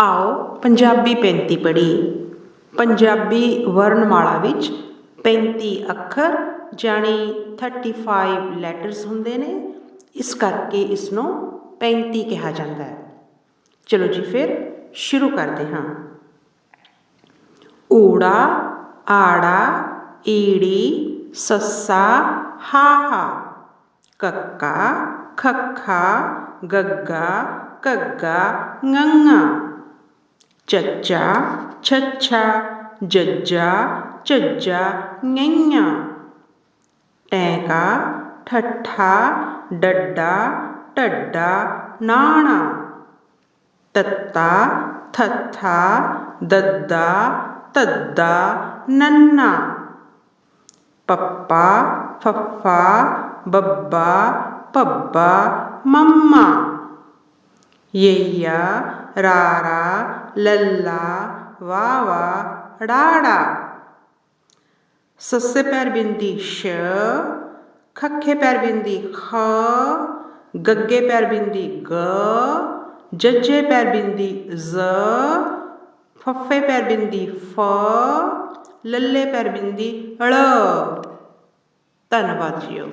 ਆਓ ਪੰਜਾਬੀ 35 ਪੜ੍ਹੀਏ ਪੰਜਾਬੀ ਵਰਣਮਾਲਾ ਵਿੱਚ 35 ਅੱਖਰ ਜਾਣੀ 35 ਲੈਟਰਸ ਹੁੰਦੇ ਨੇ ਇਸ ਕਰਕੇ ਇਸ ਨੂੰ 35 ਕਿਹਾ ਜਾਂਦਾ ਹੈ ਚਲੋ ਜੀ ਫਿਰ ਸ਼ੁਰੂ ਕਰਦੇ ਹਾਂ ਊੜਾ ਆੜਾ ਈੜੀ ਸੱਸਾ ਹਾਹਾ ਕੱਕਾ ਖੱਖਾ ਗੱਗਾ ਘੱਗਾ ngੰਗਾ चच्चा, छच्छा, जज्जा, चज्जा ञ्ञा टैका, ठट्ठा, डड्डा, टड्डा, नाणा। तत्ता, थत्था, दद्दा, तद्दा, नन्ना। पप्पा फप्पा बब्बा, पब्बा, मम्मा। ਯਈਆ ਰਾਰਾ ਲੱਲਾ ਵਾਵਾ ੜਾੜਾ ਸੱਸੇ ਪੈਰ ਬਿੰਦੀ ਸ਼ ਖੱਖੇ ਪੈਰ ਬਿੰਦੀ ਖ ਗੱਗੇ ਪੈਰ ਬਿੰਦੀ ਗ ਜੱਜੇ ਪੈਰ ਬਿੰਦੀ ਜ਼ ਫੱਫੇ ਪੈਰ ਬਿੰਦੀ ਫ ਲੱਲੇ ਪੈਰ ਬਿੰਦੀ ੜ ਧੰਨਵਾਦ ਜੀਓ